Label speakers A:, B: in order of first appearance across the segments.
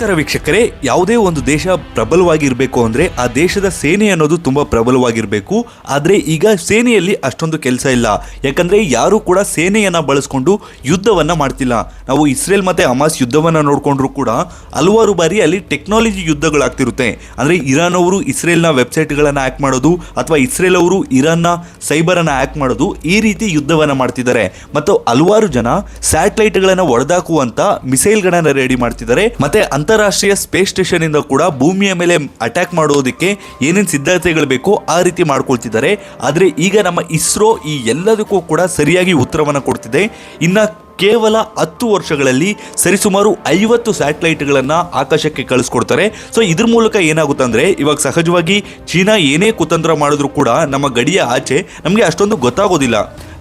A: ನಮಸ್ಕಾರ ವೀಕ್ಷಕರೇ, ಯಾವುದೇ ಒಂದು ದೇಶ ಪ್ರಬಲವಾಗಿರಬೇಕು ಅಂದ್ರೆ ಆ ದೇಶದ ಸೇನೆ ಅನ್ನೋದು ತುಂಬಾ ಪ್ರಬಲವಾಗಿರಬೇಕು. ಆದರೆ ಈಗ ಸೇನೆಯಲ್ಲಿ ಅಷ್ಟೊಂದು ಕೆಲಸ ಇಲ್ಲ. ಯಾಕಂದ್ರೆ ಯಾರು ಕೂಡ ಸೇನೆಯನ್ನ ಬಳಸ್ಕೊಂಡು ಯುದ್ಧವನ್ನ ಮಾಡ್ತಿಲ್ಲ. ನಾವು ಇಸ್ರೇಲ್ ಮತ್ತೆ ಹಮಾಸ್ ಯುದ್ಧವನ್ನ ನೋಡಿಕೊಂಡ್ರೂ ಕೂಡ ಹಲವಾರು ಬಾರಿ ಅಲ್ಲಿ ಟೆಕ್ನಾಲಜಿ ಯುದ್ಧಗಳಾಗ್ತಿರುತ್ತೆ. ಅಂದ್ರೆ ಇರಾನ್ ಅವರು ಇಸ್ರೇಲ್ನ ವೆಬ್ಸೈಟ್ಗಳನ್ನು ಹ್ಯಾಕ್ ಮಾಡೋದು ಅಥವಾ ಇಸ್ರೇಲ್ ಅವರು ಇರಾನ್ನ ಸೈಬರನ್ನು ಹ್ಯಾಕ್ ಮಾಡೋದು ಈ ರೀತಿ ಯುದ್ಧವನ್ನ ಮಾಡ್ತಿದ್ದಾರೆ. ಮತ್ತು ಹಲವಾರು ಜನ ಸ್ಯಾಟಲೈಟ್ಗಳನ್ನು ಒಡೆದಾಕುವಂಥ ಮಿಸೈಲ್ಗಳನ್ನು ರೆಡಿ ಮಾಡ್ತಿದ್ದಾರೆ. ಮತ್ತೆ ಅಂತಾರಾಷ್ಟ್ರೀಯ ಸ್ಪೇಸ್ ಸ್ಟೇಷನ್ ಇಂದ ಕೂಡ ಭೂಮಿಯ ಮೇಲೆ ಅಟ್ಯಾಕ್ ಮಾಡೋದಕ್ಕೆ ಏನೇನು ಸಿದ್ಧತೆಗಳು ಬೇಕೋ ಆ ರೀತಿ ಮಾಡ್ಕೊಳ್ತಿದ್ದಾರೆ. ಆದರೆ ಈಗ ನಮ್ಮ ಇಸ್ರೋ ಈ ಎಲ್ಲದಕ್ಕೂ ಕೂಡ ಸರಿಯಾಗಿ ಉತ್ತರವನ್ನು ಕೊಡ್ತಿದೆ. ಇನ್ನ ಕೇವಲ ಹತ್ತು ವರ್ಷಗಳಲ್ಲಿ ಸರಿಸುಮಾರು ಐವತ್ತು ಸ್ಯಾಟಲೈಟ್ಗಳನ್ನು ಆಕಾಶಕ್ಕೆ ಕಳಿಸ್ಕೊಡ್ತಾರೆ. ಸೊ ಇದ್ರ ಮೂಲಕ ಏನಾಗುತ್ತೆ ಅಂದರೆ, ಇವಾಗ ಸಹಜವಾಗಿ ಚೀನಾ ಏನೇ ಕುತಂತ್ರ ಮಾಡಿದ್ರು ಕೂಡ ನಮ್ಮ ಗಡಿಯ ಆಚೆ ನಮಗೆ ಅಷ್ಟೊಂದು ಗೊತ್ತಾಗೋದಿಲ್ಲ.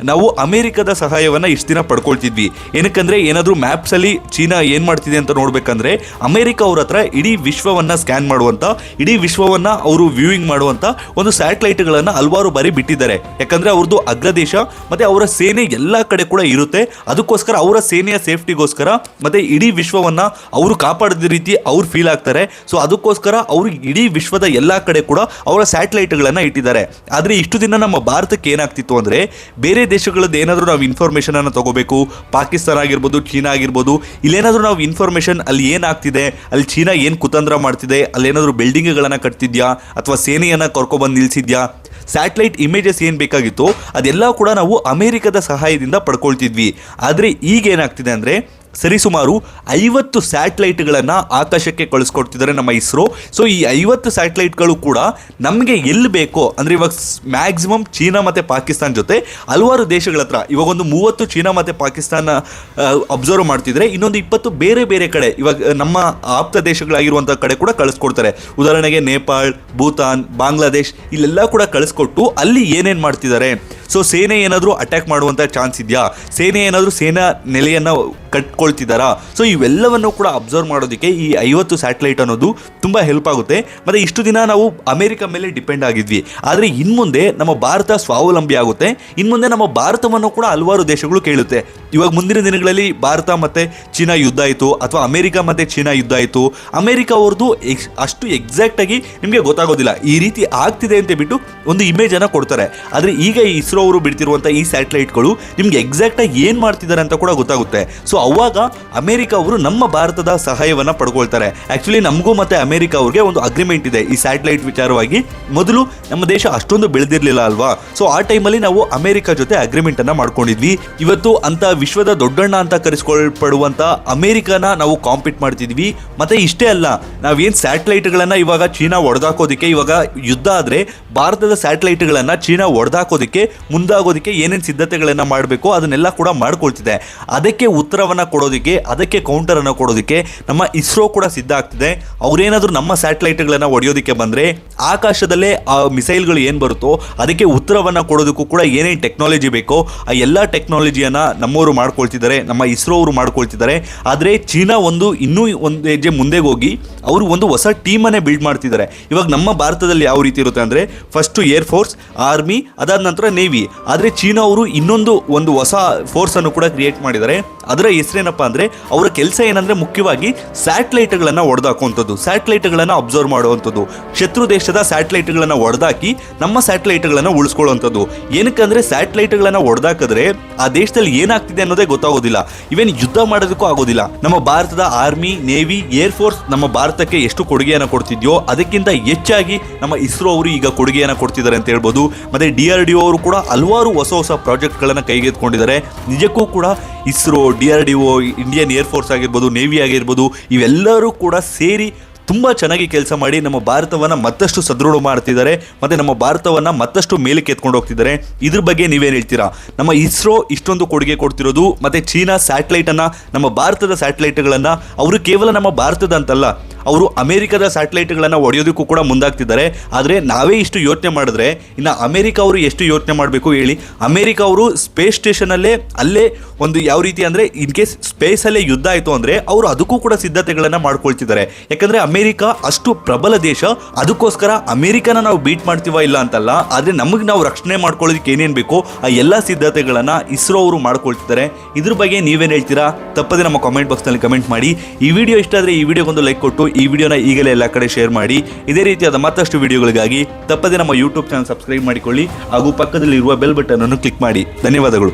A: ನಾವು ಅಮೆರಿಕದ ಸಹಾಯವನ್ನು ಇಷ್ಟು ದಿನ ಪಡ್ಕೊಳ್ತಿದ್ವಿ. ಏನಕ್ಕಂದರೆ ಏನಾದರೂ ಮ್ಯಾಪ್ಸಲ್ಲಿ ಚೀನಾ ಏನು ಮಾಡ್ತಿದೆ ಅಂತ ನೋಡಬೇಕಂದ್ರೆ ಅಮೆರಿಕ ಅವ್ರ ಹತ್ರ ಇಡೀ ವಿಶ್ವವನ್ನು ಸ್ಕ್ಯಾನ್ ಮಾಡುವಂಥ ಇಡೀ ವಿಶ್ವವನ್ನು ಅವರು ವ್ಯೂವಿಂಗ್ ಮಾಡುವಂಥ ಒಂದು ಸ್ಯಾಟಲೈಟ್ಗಳನ್ನು ಹಲವಾರು ಬಾರಿ ಬಿಟ್ಟಿದ್ದಾರೆ. ಯಾಕಂದರೆ ಅವ್ರದ್ದು ಅಗ್ರದೇಶ, ಮತ್ತು ಅವರ ಸೇನೆ ಎಲ್ಲ ಕಡೆ ಕೂಡ ಇರುತ್ತೆ. ಅದಕ್ಕೋಸ್ಕರ ಅವರ ಸೇನೆಯ ಸೇಫ್ಟಿಗೋಸ್ಕರ, ಮತ್ತು ಇಡೀ ವಿಶ್ವವನ್ನು ಅವರು ಕಾಪಾಡಿದ ರೀತಿ ಅವ್ರು ಫೀಲ್ ಆಗ್ತಾರೆ. ಸೊ ಅದಕ್ಕೋಸ್ಕರ ಅವರು ಇಡೀ ವಿಶ್ವದ ಎಲ್ಲ ಕಡೆ ಕೂಡ ಅವರ ಸ್ಯಾಟಲೈಟ್ಗಳನ್ನು ಇಟ್ಟಿದ್ದಾರೆ. ಆದರೆ ಇಷ್ಟು ದಿನ ನಮ್ಮ ಭಾರತಕ್ಕೆ ಏನಾಗ್ತಿತ್ತು ಅಂದರೆ ಬೇರೆ ದೇಶಗಳದ್ದು ಏನಾದರೂ ನಾವು ಇನ್ಫಾರ್ಮೇಷನ್ ಅನ್ನು ತಗೋಬೇಕು, ಪಾಕಿಸ್ತಾನ ಆಗಿರ್ಬೋದು, ಚೀನಾ ಆಗಿರ್ಬೋದು, ಇಲ್ಲೇನಾದರೂ ನಾವು ಇನ್ಫಾರ್ಮೇಷನ್ ಅಲ್ಲಿ ಏನಾಗ್ತಿದೆ, ಅಲ್ಲಿ ಚೀನಾ ಏನು ಕುತಂತ್ರ ಮಾಡ್ತಿದೆ, ಅಲ್ಲೇನಾದರೂ ಬಿಲ್ಡಿಂಗ್ಗಳನ್ನು ಕಟ್ತಿದ್ಯಾ, ಅಥವಾ ಸೇನೆಯನ್ನು ಕರ್ಕೊಬಂದು ನಿಲ್ಸಿದ್ಯಾ ಸ್ಯಾಟಲೈಟ್ ಇಮೇಜಸ್ ಏನು ಬೇಕಾಗಿತ್ತು, ಅದೆಲ್ಲ ಕೂಡ ನಾವು ಅಮೆರಿಕದ ಸಹಾಯದಿಂದ ಪಡ್ಕೊಳ್ತಿದ್ವಿ. ಆದರೆ ಈಗ ಏನಾಗ್ತಿದೆ ಅಂದರೆ ಸರಿಸುಮಾರು ಐವತ್ತು ಸ್ಯಾಟಲೈಟ್ಗಳನ್ನು ಆಕಾಶಕ್ಕೆ ಕಳಿಸ್ಕೊಡ್ತಿದ್ದಾರೆ ನಮ್ಮ ಇಸ್ರೋ. ಸೊ ಈ ಐವತ್ತು ಸ್ಯಾಟಲೈಟ್ಗಳು ಕೂಡ ನಮಗೆ ಎಲ್ಲಿ ಬೇಕೋ, ಅಂದರೆ ಇವಾಗ ಮ್ಯಾಕ್ಸಿಮಮ್ ಚೀನಾ ಮತ್ತು ಪಾಕಿಸ್ತಾನ ಜೊತೆ ಹಲವಾರು ದೇಶಗಳ ಹತ್ರ ಇವಾಗ ಒಂದು ಮೂವತ್ತು ಚೀನಾ ಮತ್ತು ಪಾಕಿಸ್ತಾನ ಅಬ್ಸರ್ವ್ ಮಾಡ್ತಿದ್ರೆ ಇನ್ನೊಂದು ಇಪ್ಪತ್ತು ಬೇರೆ ಬೇರೆ ಕಡೆ ಇವಾಗ ನಮ್ಮ ಆಪ್ತ ದೇಶಗಳಾಗಿರುವಂಥ ಕಡೆ ಕೂಡ ಕಳಿಸ್ಕೊಡ್ತಾರೆ. ಉದಾಹರಣೆಗೆ ನೇಪಾಳ್, ಭೂತಾನ್, ಬಾಂಗ್ಲಾದೇಶ್ ಇಲ್ಲೆಲ್ಲ ಕೂಡ ಕಳಿಸ್ಕೊಟ್ಟು ಅಲ್ಲಿ ಏನೇನು ಮಾಡ್ತಿದ್ದಾರೆ? ಸೊ ಸೇನೆ ಏನಾದರೂ ಅಟ್ಯಾಕ್ ಮಾಡುವಂಥ ಚಾನ್ಸ್ ಇದೆಯಾ? ಸೇನೆ ಏನಾದರೂ ಸೇನಾ ನೆಲೆಯನ್ನು ಕಟ್ಕೊಳ್ತಿದ್ದಾರಾ? ಸೊ ಇವೆಲ್ಲವನ್ನು ಕೂಡ ಅಬ್ಸರ್ವ್ ಮಾಡೋದಕ್ಕೆ ಈ ಐವತ್ತು ಸ್ಯಾಟಲೈಟ್ ಅನ್ನೋದು ತುಂಬ ಹೆಲ್ಪ್ ಆಗುತ್ತೆ. ಮತ್ತು ಇಷ್ಟು ದಿನ ನಾವು ಅಮೆರಿಕ ಮೇಲೆ ಡಿಪೆಂಡ್ ಆಗಿದ್ವಿ. ಆದರೆ ಇನ್ಮುಂದೆ ನಮ್ಮ ಭಾರತ ಸ್ವಾವಲಂಬಿ ಆಗುತ್ತೆ. ಇನ್ಮುಂದೆ ನಮ್ಮ ಭಾರತವನ್ನು ಕೂಡ ಹಲವಾರು ದೇಶಗಳು ಕೇಳುತ್ತೆ. ಇವಾಗ ಮುಂದಿನ ದಿನಗಳಲ್ಲಿ ಭಾರತ ಮತ್ತು ಚೀನಾ ಯುದ್ಧ ಆಯಿತು, ಅಥವಾ ಅಮೆರಿಕ ಮತ್ತು ಚೀನಾ ಯುದ್ಧ ಆಯಿತು. ಅಮೆರಿಕ ಅವ್ರದ್ದು ಎಕ್ಸ್ ಅಷ್ಟು ಎಕ್ಸಾಕ್ಟಾಗಿ ನಿಮಗೆ ಗೊತ್ತಾಗೋದಿಲ್ಲ. ಈ ರೀತಿ ಆಗ್ತಿದೆ ಅಂತ ಬಿಟ್ಟು ಒಂದು ಇಮೇಜನ್ನು ಕೊಡ್ತಾರೆ. ಆದರೆ ಈಗ ಈ ಅವರು ಬಿಡ್ತಿರುವಂಥ ಈ ಸ್ಯಾಟಲೈಟ್ಗಳು ನಿಮ್ಗೆ ಎಕ್ಸಾಕ್ಟಾಗಿ ಏನು ಮಾಡ್ತಿದ್ದಾರೆ ಅಂತ ಕೂಡ ಗೊತ್ತಾಗುತ್ತೆ. ಸೊ ಅವಾಗ ಅಮೆರಿಕ ಅವರು ನಮ್ಮ ಭಾರತದ ಸಹಾಯವನ್ನು ಪಡ್ಕೊಳ್ತಾರೆ. ಆ್ಯಕ್ಚುಲಿ ನಮಗೂ ಮತ್ತು ಅಮೆರಿಕ ಅವ್ರಿಗೆ ಒಂದು ಅಗ್ರಿಮೆಂಟ್ ಇದೆ ಈ ಸ್ಯಾಟಲೈಟ್ ವಿಚಾರವಾಗಿ. ಮೊದಲು ನಮ್ಮ ದೇಶ ಅಷ್ಟೊಂದು ಬೆಳೆದಿರಲಿಲ್ಲ ಅಲ್ವಾ? ಸೊ ಆ ಟೈಮಲ್ಲಿ ನಾವು ಅಮೆರಿಕ ಜೊತೆ ಅಗ್ರಿಮೆಂಟ್ ಅನ್ನ ಮಾಡ್ಕೊಂಡಿದ್ವಿ. ಇವತ್ತು ಅಂತ ವಿಶ್ವದ ದೊಡ್ಡಣ್ಣ ಅಂತ ಕರೆಸ್ಕೊಳ್ಪಡುವಂಥ ಅಮೆರಿಕನ ನಾವು ಕಾಂಪೀಟ್ ಮಾಡ್ತಿದ್ವಿ. ಮತ್ತೆ ಇಷ್ಟೇ ಅಲ್ಲ, ನಾವೇನ್ ಸ್ಯಾಟಲೈಟ್ಗಳನ್ನ ಇವಾಗ ಚೀನಾ ಒಡೆದಾಕೋದಕ್ಕೆ ಇವಾಗ ಯುದ್ಧ ಆದ್ರೆ ಭಾರತದ ಸ್ಯಾಟಲೈಟ್ಗಳನ್ನ ಚೀನಾ ಒಡೆದಾಕೋದಕ್ಕೆ ಮುಂದಾಗೋದಕ್ಕೆ ಏನೇನು ಸಿದ್ಧತೆಗಳನ್ನು ಮಾಡಬೇಕು, ಅದನ್ನೆಲ್ಲ ಕೂಡ ಮಾಡ್ಕೊಳ್ತಿದೆ. ಅದಕ್ಕೆ ಉತ್ತರವನ್ನು ಕೊಡೋದಕ್ಕೆ, ಅದಕ್ಕೆ ಕೌಂಟರನ್ನು ಕೊಡೋದಕ್ಕೆ ನಮ್ಮ ಇಸ್ರೋ ಕೂಡ ಸಿದ್ಧ ಆಗ್ತಿದೆ. ಅವರೇನಾದರೂ ನಮ್ಮ ಸ್ಯಾಟಲೈಟ್ಗಳನ್ನು ಒಡೆಯೋದಕ್ಕೆ ಬಂದರೆ, ಆಕಾಶದಲ್ಲೇ ಆ ಮಿಸೈಲ್ಗಳು ಏನು ಬರುತ್ತೋ, ಅದಕ್ಕೆ ಉತ್ತರವನ್ನು ಕೊಡೋದಕ್ಕೂ ಕೂಡ ಏನೇನು ಟೆಕ್ನಾಲಜಿ ಬೇಕೋ, ಆ ಎಲ್ಲ ಟೆಕ್ನಾಲಜಿಯನ್ನು ನಮ್ಮವರು ಮಾಡ್ಕೊಳ್ತಿದ್ದಾರೆ, ನಮ್ಮ ಇಸ್ರೋ ಅವರು ಮಾಡ್ಕೊಳ್ತಿದ್ದಾರೆ. ಆದರೆ ಚೀನಾ ಒಂದು ಇನ್ನೂ ಒಂದು ಹೆಜ್ಜೆ ಮುಂದೆ ಹೋಗಿ, ಅವರು ಒಂದು ಹೊಸ ಟೀಮನ್ನೇ ಬಿಲ್ಡ್ ಮಾಡ್ತಿದ್ದಾರೆ. ಇವಾಗ ನಮ್ಮ ಭಾರತದಲ್ಲಿ ಯಾವ ರೀತಿ ಇರುತ್ತೆ ಅಂದರೆ ಫಸ್ಟು ಏರ್ ಫೋರ್ಸ್ ಆರ್ಮಿ ಅದಾದ ನಂತರ ನೇವಿ ಆದರೆ ಚೀನಾ ಅವರು ಇನ್ನೊಂದು ಒಂದು ಹೊಸ ಫೋರ್ಸನ್ನು ಕೂಡ ಕ್ರಿಯೇಟ್ ಮಾಡಿದ್ದಾರೆ. ಅದರ ಹೆಸರೇನಪ್ಪ ಅಂದರೆ ಅವರ ಕೆಲಸ ಏನಂದರೆ ಮುಖ್ಯವಾಗಿ ಸ್ಯಾಟ್ಲೈಟ್ಗಳನ್ನು ಹೊಡೆದಾಕುವಂಥದ್ದು ಸ್ಯಾಟ್ಲೈಟ್ಗಳನ್ನು ಅಬ್ಸರ್ವ್ ಮಾಡುವಂಥದ್ದು. ಶತ್ರು ದೇಶದ ಸ್ಯಾಟ್ಲೈಟ್ಗಳನ್ನು ಒಡೆದಾಕಿ ನಮ್ಮ ಸ್ಯಾಟಲೈಟ್ಗಳನ್ನು ಉಳಿಸ್ಕೊಳ್ಳುವಂಥದ್ದು. ಏನಕ್ಕಂದ್ರೆ ಸ್ಯಾಟಲೈಟ್ಗಳನ್ನು ಹೊಡೆದಾಕಿದ್ರೆ ಆ ದೇಶದಲ್ಲಿ ಏನಾಗ್ತಿದೆ ಅನ್ನೋದೇ ಗೊತ್ತಾಗೋದಿಲ್ಲ. ಇವೇನ್ ಯುದ್ಧ ಮಾಡೋದಕ್ಕೂ ಆಗೋದಿಲ್ಲ. ನಮ್ಮ ಭಾರತದ ಆರ್ಮಿ ನೇವಿ ಏರ್ ಫೋರ್ಸ್ ನಮ್ಮ ಭಾರತಕ್ಕೆ ಎಷ್ಟು ಕೊಡುಗೆಯನ್ನು ಕೊಡ್ತಿದ್ಯೋ ಅದಕ್ಕಿಂತ ಹೆಚ್ಚಾಗಿ ನಮ್ಮ ಇಸ್ರೋ ಅವರು ಈಗ ಕೊಡುಗೆಯನ್ನು ಕೊಡ್ತಿದ್ದಾರೆ ಅಂತ ಹೇಳ್ಬೋದು. ಮತ್ತೆ ಡಿ ಆರ್ ಡಿ ಅವರು ಕೂಡ ಹಲವಾರು ಹೊಸ ಹೊಸ ಪ್ರಾಜೆಕ್ಟ್ಗಳನ್ನು ಕೈಗೆತ್ಕೊಂಡಿದ್ದಾರೆ ನಿಜಕ್ಕೂ ಕೂಡ ISRO, D R D O, Indian air force ಆಗಿರ್ಬೋದು, ನೇವಿ ಆಗಿರ್ಬೋದು, ಇವೆಲ್ಲರೂ ಕೂಡ ಸೇರಿ ತುಂಬ ಚೆನ್ನಾಗಿ ಕೆಲಸ ಮಾಡಿ ನಮ್ಮ ಭಾರತವನ್ನು ಮತ್ತಷ್ಟು ಸದೃಢ ಮಾಡ್ತಿದ್ದಾರೆ, ಮತ್ತು ನಮ್ಮ ಭಾರತವನ್ನು ಮತ್ತಷ್ಟು ಮೇಲಕ್ಕೆ ಎತ್ಕೊಂಡು ಹೋಗ್ತಿದ್ದಾರೆ. ಇದ್ರ ಬಗ್ಗೆ ನೀವೇನು ಹೇಳ್ತೀರಾ? ನಮ್ಮ ಇಸ್ರೋ ಇಷ್ಟೊಂದು ಕೊಡುಗೆ ಕೊಡ್ತಿರೋದು, ಮತ್ತು ಚೀನಾ ಸ್ಯಾಟಲೈಟನ್ನು ನಮ್ಮ ಭಾರತದ ಸ್ಯಾಟಲೈಟ್ಗಳನ್ನು ಅವರು ಕೇವಲ ನಮ್ಮ ಭಾರತದ ಅಂತಲ್ಲ, ಅವರು ಅಮೆರಿಕದ ಸ್ಯಾಟಲೈಟ್ಗಳನ್ನು ಒಡೆಯೋದಕ್ಕೂ ಕೂಡ ಮುಂದಾಗ್ತಿದ್ದಾರೆ. ಆದರೆ ನಾವೇ ಇಷ್ಟು ಯೋಚನೆ ಮಾಡಿದ್ರೆ, ಇನ್ನು ಅಮೆರಿಕ ಅವರು ಎಷ್ಟು ಯೋಚನೆ ಮಾಡಬೇಕು ಹೇಳಿ, ಅಮೆರಿಕ ಅವರು ಸ್ಪೇಸ್ ಸ್ಟೇಷನಲ್ಲೇ ಅಲ್ಲೇ ಒಂದು ಯಾವ ರೀತಿ ಅಂದರೆ ಇನ್ ಕೇಸ್ ಸ್ಪೇಸಲ್ಲೇ ಯುದ್ಧ ಆಯಿತು ಅಂದರೆ, ಅವರು ಅದಕ್ಕೂ ಕೂಡ ಸಿದ್ಧತೆಗಳನ್ನು ಮಾಡ್ಕೊಳ್ತಿದ್ದಾರೆ. ಯಾಕಂದರೆ ಅಮೆರಿಕ ಅಷ್ಟು ಪ್ರಬಲ ದೇಶ, ಅದಕ್ಕೋಸ್ಕರ ಅಮೆರಿಕನ ನಾವು ಬೀಟ್ ಮಾಡ್ತೀವ ಇಲ್ಲ ಅಂತಲ್ಲ, ಆದರೆ ನಮಗೆ ನಾವು ರಕ್ಷಣೆ ಮಾಡ್ಕೊಳ್ಳೋದಕ್ಕೆ ಏನೇನು ಬೇಕೋ ಆ ಎಲ್ಲ ಸಿದ್ಧತೆಗಳನ್ನು ಇಸ್ರೋ ಅವರು ಮಾಡ್ಕೊಳ್ತಿದ್ದಾರೆ. ಇದ್ರ ಬಗ್ಗೆ ನೀವೇನು ಹೇಳ್ತೀರಾ? ತಪ್ಪದೆ ನಮ್ಮ ಕಾಮೆಂಟ್ ಬಾಕ್ಸ್ನಲ್ಲಿ ಕಮೆಂಟ್ ಮಾಡಿ. ಈ ವಿಡಿಯೋ ಇಷ್ಟ ಆದರೆ ಈ ವಿಡಿಯೋಗೊಂದು ಲೈಕ್ ಕೊಟ್ಟು, ಈ ವಿಡಿಯೋನ ಈಗಲೇ ಎಲ್ಲ ಕಡೆ ಶೇರ್ ಮಾಡಿ. ಇದೇ ರೀತಿಯಾದ ಮತ್ತಷ್ಟು ವಿಡಿಯೋಗಳಿಗಾಗಿ ತಪ್ಪದೆ ನಮ್ಮ ಯೂಟ್ಯೂಬ್ ಚಾನಲ್ ಸಬ್ಸ್ಕ್ರೈಬ್ ಮಾಡಿಕೊಳ್ಳಿ. ಹಾಗೂ ಪಕ್ಕದಲ್ಲಿರುವ ಬೆಲ್ ಬಟನ್ ಅನ್ನು ಕ್ಲಿಕ್ ಮಾಡಿ. ಧನ್ಯವಾದಗಳು.